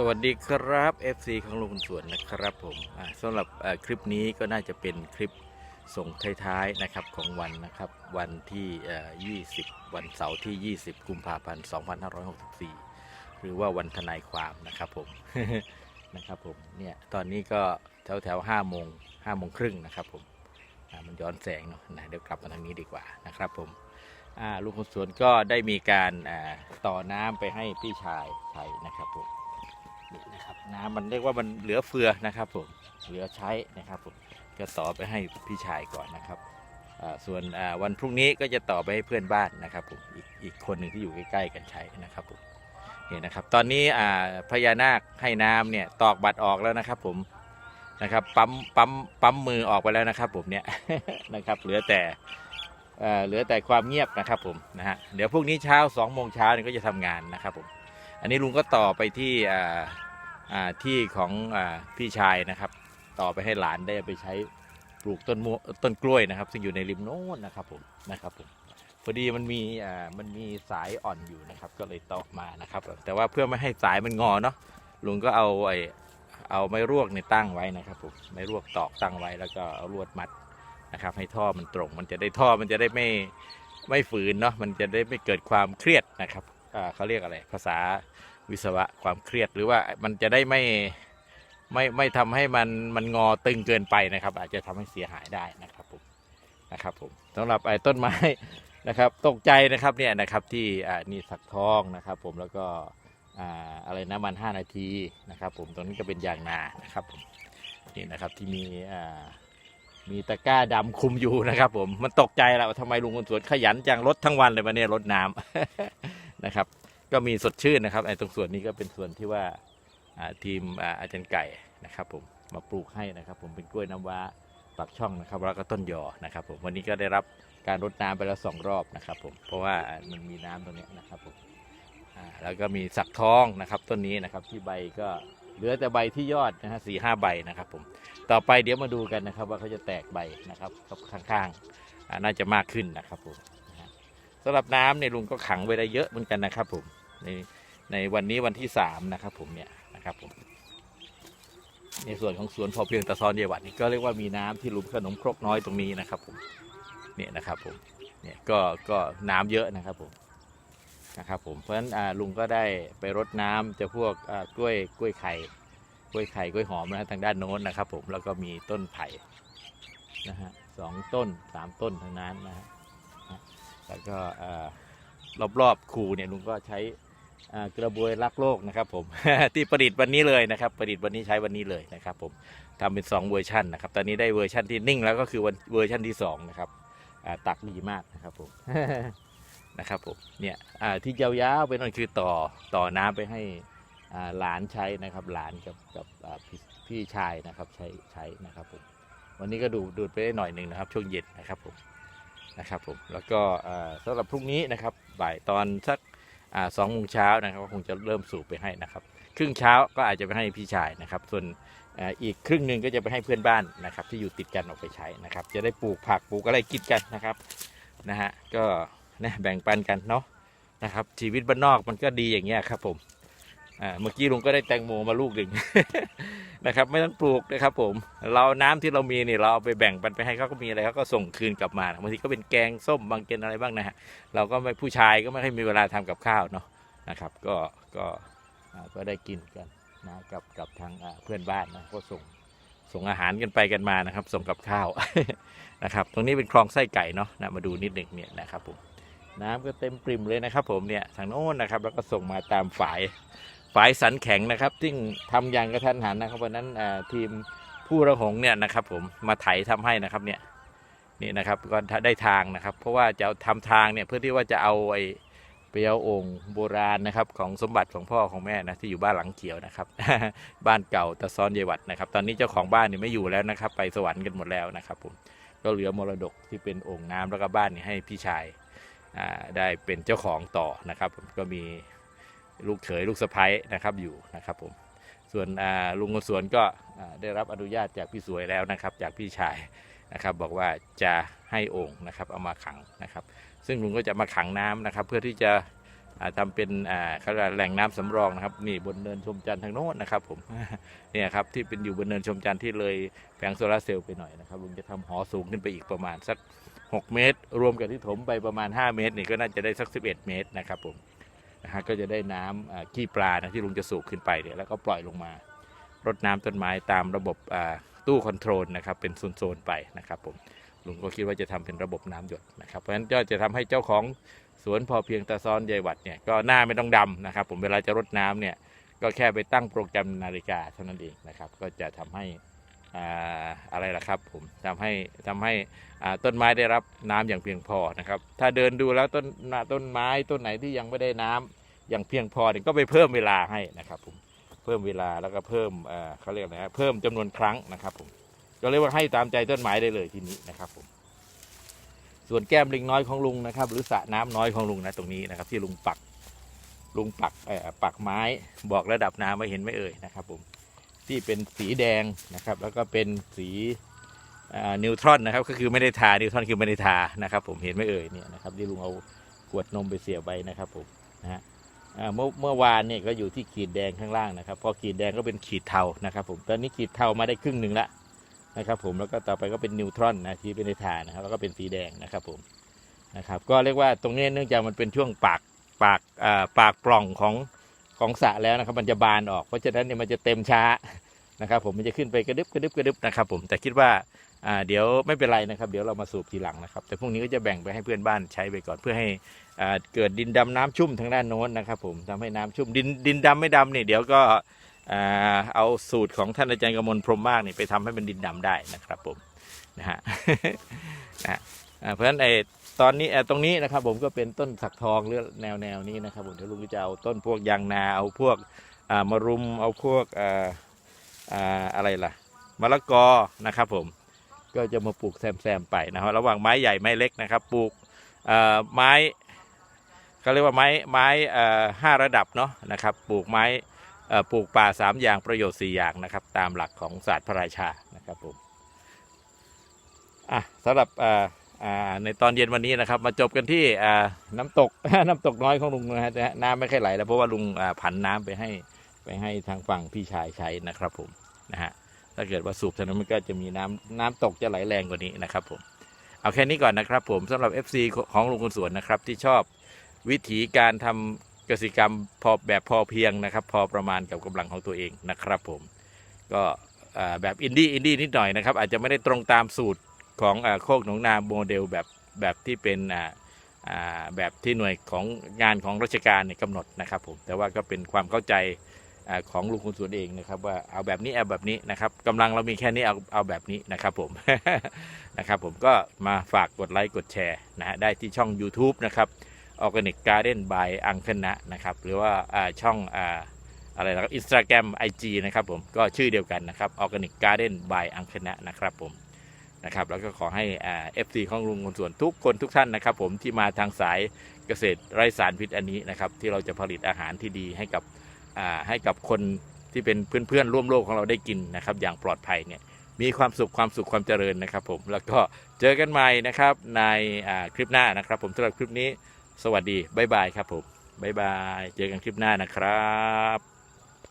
สวัสดีครับ FC ของลุงสวนนะครับผมสำหรับคลิปนี้ก็น่าจะเป็นคลิปส่งท้ายๆนะครับของวันนะครับวันที่เอ่อ20 วันเสาร์ที่ 20 กุมภาพันธ์ 2564 หรือว่าวันทนายความนะครับผมนะครับผมเนี่ยตอนนี้ก็แถวแถวๆ5โมง5โมงครึ่งนะครับผมมันย้อนแสงเนาะนะเดี๋ยวกลับมาทางนี้ดีกว่านะครับผมลุงคนสวนก็ได้มีการต่อน้ำไปให้พี่ชายใช้นะครับผม นี่นะครับน้ำมันเรียกว่ามันเหลือเฟือนะครับผมเหลือใช้นะครับผมก็ต่อไปให้พี่ชายก่อนนะครับส่วนวันพรุ่งนี้ก็จะต่อไปให้เพื่อนบ้านนะครับผมอีกอีกคนหนึ่งที่อยู่ใกล้ๆกันใช้นะครับผมนี่นะครับตอนนี้พญานาคให้น้ำเนี่ยตอกบัตรออกแล้วนะครับผมนะครับปั๊มปั๊มปั๊มมือออกไปแล้วนะครับผมเนี่ยนะครับเหลือแต่เหลือแต่ความเงียบนะครับผมนะฮะเดี๋ยวพรุ่งนี้เช้า2องโมงเช้าเนี่ยก็จะทำงานนะครับผม อันนี้ลุงก็ต่อไปที่ที่ของอพี่ชายนะครับ ต่อไปให้หลานได้ไปใช้ปลูกต้นมวต้นกล้วยนะครับ ซึ่งอยู่ในริมโน้นนะครับผมนะครับผมพอดีมันมีอ่ามันมีสายอ่อนอยู่นะครับ ก็เลยตอกมานะครับ แต่ว่าเพื่อไม่ให้สายมันงอเนาะลุงก็เอาไอเอาไม้รวกเนี่ยตั้งไว้นะครับผมไม้รวกตอกตั้งไว้แล้วก็เอาลวดมัดนะครับ ให้ท่อมันตรง มันจะได้ท่อมันจะได้ไม่ไม่ฝืนเนาะมันจะได้ไม่เกิดความเครียดนะครับ เขาเรียกอะไร ภาษาวิศวะความเครียดหรือว่ามันจะได้ไม่ไม่ไม่ทำให้มันมันงอตึงเกินไปนะครับ อาจจะทำให้เสียหายได้นะครับผมนะครับผมสำหรับไอ้ต้นไม้นะครับตกใจนะครับเนี่ยนะครับที่อ่านี่สักทองนะครับ ผมแล้วก็อ่าอะไรนะมัน 5 นาทีนะครับ ผมตรงนี้ก็เป็นยางนานะครับผมนี่นะครับที่มีอ่ามีตะกร้าดำคุมอยู่นะครับ ผมมันตกใจแล้วว่าทำไมลุงคนสวนขยันจังรถทั้งวันเลยมาเนี่ยรถน้ำ นะครับ ก็มีสดชื่นนะครับไอ้ตรงส่วนนี้ก็เป็นส่วนที่ว่าทีมอาจารย์ไก่นะครับผมมาปลูกให้นะครับ ผมเป็นกล้วยน้ำว้าปากช่องนะครับแล้วก็ต้นยอนะครับ ผมวันนี้ก็ได้รับการรดน้ำไปแล้วสองรอบนะครับ ผมเพราะว่ามันมีน้ำตรงนี้นะครับผมแล้วก็มีสักทองนะครับต้นนี้นะครับที่ใบก็เหลือแต่ใบที่ยอดนะฮะสี่ห้าใบนะครับผมต่อไปเดี๋ยวมาดูกันนะครับว่าเขาจะแตกใบนะครับข้างๆน่าจะมากขึ้นนะครับผม สำหรับน้ำเนี่ยลุงก็ขังไว้ได้เยอะเหมือนกันนะครับ ผมในในวันนี้วันที่สามนะครับ ผมเนี่ยนะครับผม ในส่วนของสวนพอเพียงตะซอนเยาวัดนี่ก็เรียกว่ามีน้ำที่ลุมขนมครกน้อยตรงนี้นะครับ ผมเนี่ยนะครับ ผมเนี่ยก็ก็น้ำเยอะนะครับ ผมนะครับผมเพราะฉะนั้นอ่าลุงก็ได้ไปรดน้ำจะพวกอ่ากล้วยกล้วยไข่กล้วยไข่กล้วยหอมนะทางด้านโน้นนะครับ ผมแล้วก็มีต้นไผ่นะฮะสองต้นสามต้นทั้งนั้นนะฮะ แล้วก็อ่ารอบๆคูเนี่ยลุงก็ใช้กระบวยรักโลกนะครับผมที่ประดิษฐ์วันนี้เลยนะครับ ประดิษฐ์วันนี้ใช้วันนี้เลยนะครับ ผมทำเป็นสองเวอร์ชันนะครับ ตอนนี้ได้เวอร์ชันที่นิ่งแล้วก็คือวันเวอร์ชันที่สองนะครับตักดีมากนะครับผมนะครับผมเนี่ยที่ยาวๆไปนั่นคือต่อต่อน้ำไปให้หลานใช้นะครับ หลานกับกับพี่พี่ชายนะครับใช้ใช้นะครับผมวันนี้ก็ดูดูดไปได้หน่อยหนึ่งนะครับ ช่วงเย็นนะครับผม นะครับผมแล้วก็อ่าสำหรับพรุ่งนี้นะครับบ่ายตอนสักสองโมงเช้านะครับก็คงจะเริ่มสูบไปให้นะครับ ครึ่งเช้าก็อาจจะไปให้พี่ชายนะครับ ส่วนอีกครึ่งหนึ่งก็จะไปให้เพื่อนบ้านนะครับ ที่อยู่ติดกันออกไปใช้นะครับ จะได้ปลูกผักปลูกอะไรกินกันนะครับนะฮะก็นะแบ่งปันกันเนาะนะครับชีวิตบ้านนอกมันก็ดีอย่างเงี้ยครับผม อ่าเมื่อกี้ลุงก็ได้แตงโมมาลูกหนึ่งนะครับ ไม่ต้องปลูกนะครับ ผม เราน้ำที่เรามีนี่เราเอาไปแบ่งปันไปให้เขาก็มีอะไรเขาก็ส่งคืนกลับมาบางทีก็เป็นแกงส้มบางเกนอะไรบ้างนะฮะเราก็ไม่ผู้ชายก็ไม่ค่อยมีเวลาทำกับข้าวเนาะนะครับ ก็ก็ก็ได้กินกันนะกับกับทางเพื่อนบ้านนะก็ส่งส่งอาหารกันไปกันมานะครับ ส่งกับข้าวนะครับ ตรงนี้เป็นคลองไส้ไก่เนาะนะมาดูนิดหนึ่งเนี่ยนะครับผมน้ำก็เต็มปริ่มเลยนะครับ ผมเนี่ยทางโน้นนะครับ แล้วก็ส่งมาตามฝาย ฝายสันแข็งนะครับซึ่งทำอย่างกระทันหันนะครับวันนั้นทีมผู้ระหงเนี่ยนะครับ ผมมาไถทำให้นะครับเนี่ยนี่นะครับก็ได้ทางนะครับ เพราะว่าจะเอาทำทางเนี่ยเพื่อที่ว่าจะเอาไอ้ไปเอาองค์โบราณนะครับ ของสมบัติของพ่อของแม่นะที่อยู่บ้านหลังเขียวนะครับ บ้านเก่าตะซ้อนเยวัดนะครับ ตอนนี้เจ้าของบ้านนี่ไม่อยู่แล้วนะครับ ไปสวรรค์กันหมดแล้วนะครับ ผมก็เหลือมรดกที่เป็นโอ่งน้ำแล้วก็บ้านนี่ให้พี่ชายได้เป็นเจ้าของต่อนะครับ ก็มี ลูกเขยลูกสะพ้ยนะครับอยู่นะครับผมส่วนลุงคนสวนก็ได้รับอนุญาตจากพี่สวยแล้วนะครับ จากพี่ชายนะครับ บอกว่าจะให้โอ่งนะครับเอามาขังนะครับ ซึ่งลุงก็จะมาขังน้ำนะครับ เพื่อที่จะอ่าทำเป็นเขาเรียกว่แหล่งน้ำสำรองนะครับนี่บนเนินชมจันทร์ทางโน้นนะครับ ผมเนี่ยครับที่เป็นอยู่บนเนินชมจันทร์ที่เลยแผงโซลาร์เซลล์ไปหน่อยนะครับลุงจะทำหอสูงขึ้นไปอีกประมาณสัก 6 เมตร รวมกับที่ถมไปประมาณ 5 เมตรนี่ก็น่าจะได้สัก 11 เมตรนะครับผม นะฮะก็จะได้น้ำขี้ปลานะที่ลุงจะสูบขึ้นไปเนี่ยแล้วก็ปล่อยลงมารดน้ำต้นไม้ตามระบบตู้คอนโทรลนะครับเป็นโซนๆไปนะครับผมลุงก็คิดว่าจะทำเป็นระบบน้ำหยดนะครับเพราะฉะนั้นก็จะทำให้เจ้าของสวนพอเพียงตาซ้อนยายหวัดเนี่ยก็หน้าไม่ต้องดำนะครับ ผมเวลาจะรดน้ำเนี่ยก็แค่ไปตั้งโปรแกรมนาฬิกาเท่านั้นเองนะครับ ก็จะทำให้ อะไรล่ะครับผมทำให้ทำให้ต้นไม้ได้รับน้ำอย่างเพียงพอนะครับ ถ้าเดินดูแล้วต้นต้นไม้ต้นไหนที่ยังไม่ได้น้ำอย่างเพียงพอเนี่ยก็ไปเพิ่มเวลาให้นะครับผมเพิ่มเวลาแล้วก็เพิ่มเขาเรียกอะไรนะเพิ่มจำนวนครั้งนะครับผมก็เรียกว่าให้ตามใจต้นไม้ได้เลยทีนี้นะครับผมส่วนแก้มลิงน้อยของลุงนะครับ หรือสระน้ำน้อยของลุงนะตรงนี้นะครับ ที่ลุงปักลุงปักปักไม้บอกระดับน้ำไว้เห็นไหมเอ่ยนะครับผม ที่เป็นสีแดงนะครับ แล้วก็เป็นสีนิวทรอนนะครับ ก็คือไม่ได้ทา นิวทรอนคือไม่ได้ทานะครับ ผมเห็นไม่เอ่ยเนี่ยนะครับที่ลุงเอาขวดนมไปเสียบไว้นะครับผมนะฮะเมื่อเมื่อวานเนี่ยก็อยู่ที่ขีดแดงข้างล่างนะครับ พอขีดแดงก็เป็นขีดเทานะครับ ผมตอนนี้ขีดเทามาได้ครึ่งหนึ่งละนะครับผมแล้วก็ต่อไปก็เป็นนิวทรอนนะที่ไม่ได้ทานะครับแล้วก็เป็นสีแดงนะครับผมนะครับ ก็เรียกว่าตรงนี้เนื่องจากมันเป็นช่วงปากปากปากปล่องของ ของสระแล้วนะครับ มันจะบานออก เพราะฉะนั้นเนี่ยมันจะเต็มช้านะครับผมมันจะขึ้นไปกระดึบกระดึบกระดึบนะครับผมแต่คิดว่าเดี๋ยวไม่เป็นไรนะครับ เดี๋ยวเรามาสูบทีหลังนะครับ แต่พรุ่งนี้ก็จะแบ่งไปให้เพื่อนบ้านใช้ไปก่อนเพื่อให้เกิดดินดำน้ำชุ่มทางด้านโน้นนะครับ ผมทำให้น้ำชุ่มดินดินดำไม่ดำเนี่ยเดี๋ยวก็เอาสูตรของท่านอาจารย์กมลพรหมมากนี่ไปทำให้มันดินดำได้นะครับผมนะฮะ เพราะฉะนั้นไอ้ตอนนี้เอ่อตรงนี้นะครับ ผมก็เป็นต้นสักทองหรือแนวแนวนี้นะครับผมเดี๋ยวลุงจะเอาต้นพวกยางนาเอาพวกมารุมเอาพวกอะไรล่ะมะละกอนะครับ ผมก็จะมาปลูกแซมๆไปนะครับระหว่างไม้ใหญ่ไม้เล็กนะครับ ปลูกไม้เขาเรียกว่าไม้ไม้ห้าระดับเนาะนะครับ ปลูกไม้ปลูกป่าสามอย่างประโยชน์สี่อย่างนะครับ ตามหลักของศาสตร์พระราชานะครับผมอะสำหรับอ่า ในตอนเย็นวันนี้นะครับมาจบกันที่น้ำตกน้ำตกน้อยของลุงนะฮะน้ำไม่ค่อยไหลแล้วเพราะว่าลุงผันน้ำไปให้ไปให้ทางฝั่งพี่ชายใช้นะครับผมนะฮะถ้าเกิดว่าสูบเท่านั้นมันก็จะมีน้ำน้ำตกจะไหลแรงกว่านี้นะครับผมเอาแค่นี้ก่อนนะครับผมสำหรับ FC ของลุงคนสวนนะครับที่ชอบวิถีการทำเกษตรกรรมพอแบบพอเพียงนะครับ พอประมาณกับกำลังของตัวเองนะครับผมก็แบบอินดี้อินดี้นิดหน่อยนะครับอาจจะไม่ได้ตรงตามสูตร ของโคกหนองนาโมเดลแบบแบบที่เป็นแบบที่หน่วยของงานของราชการกำหนดนะครับผมแต่ว่าก็เป็นความเข้าใจอของลุงคุณสวนเองนะครับว่าเอาแบบนี้เอาแบบนี้นะครับกำลังเรามีแค่นี้เอาเอาแบบนี้นะครับผมนะครับผมก็มาฝากกดไลค์กดแชร์นะฮะได้ที่ช่อง YouTube นะครับ Organic Garden by อังคณะนะครับหรือว่าช่องออะไรนะครับอินสตาแกรมไอจีนะครับผมก็ชื่อเดียวกันนะครับ Organic Garden by อังคณะนะครับผม นะครับแล้วก็ขอให้เอฟซีของลุงคนสวนทุกคนทุกท่านนะครับ ผมที่มาทางสายเกษตรไร้สารพิษอันนี้นะครับ ที่เราจะผลิตอาหารที่ดีให้กับให้กับคนที่เป็นเพื่อนๆร่วมโลกของเราได้กินนะครับ อย่างปลอดภัยเนี่ยมีความสุขความสุขความเจริญนะครับ ผมแล้วก็เจอกันใหม่นะครับในคลิปหน้านะครับ ผมสำหรับคลิปนี้ สวัสดีบ๊ายบายครับผมบ๊ายบาย เจอกันคลิปหน้านะครับ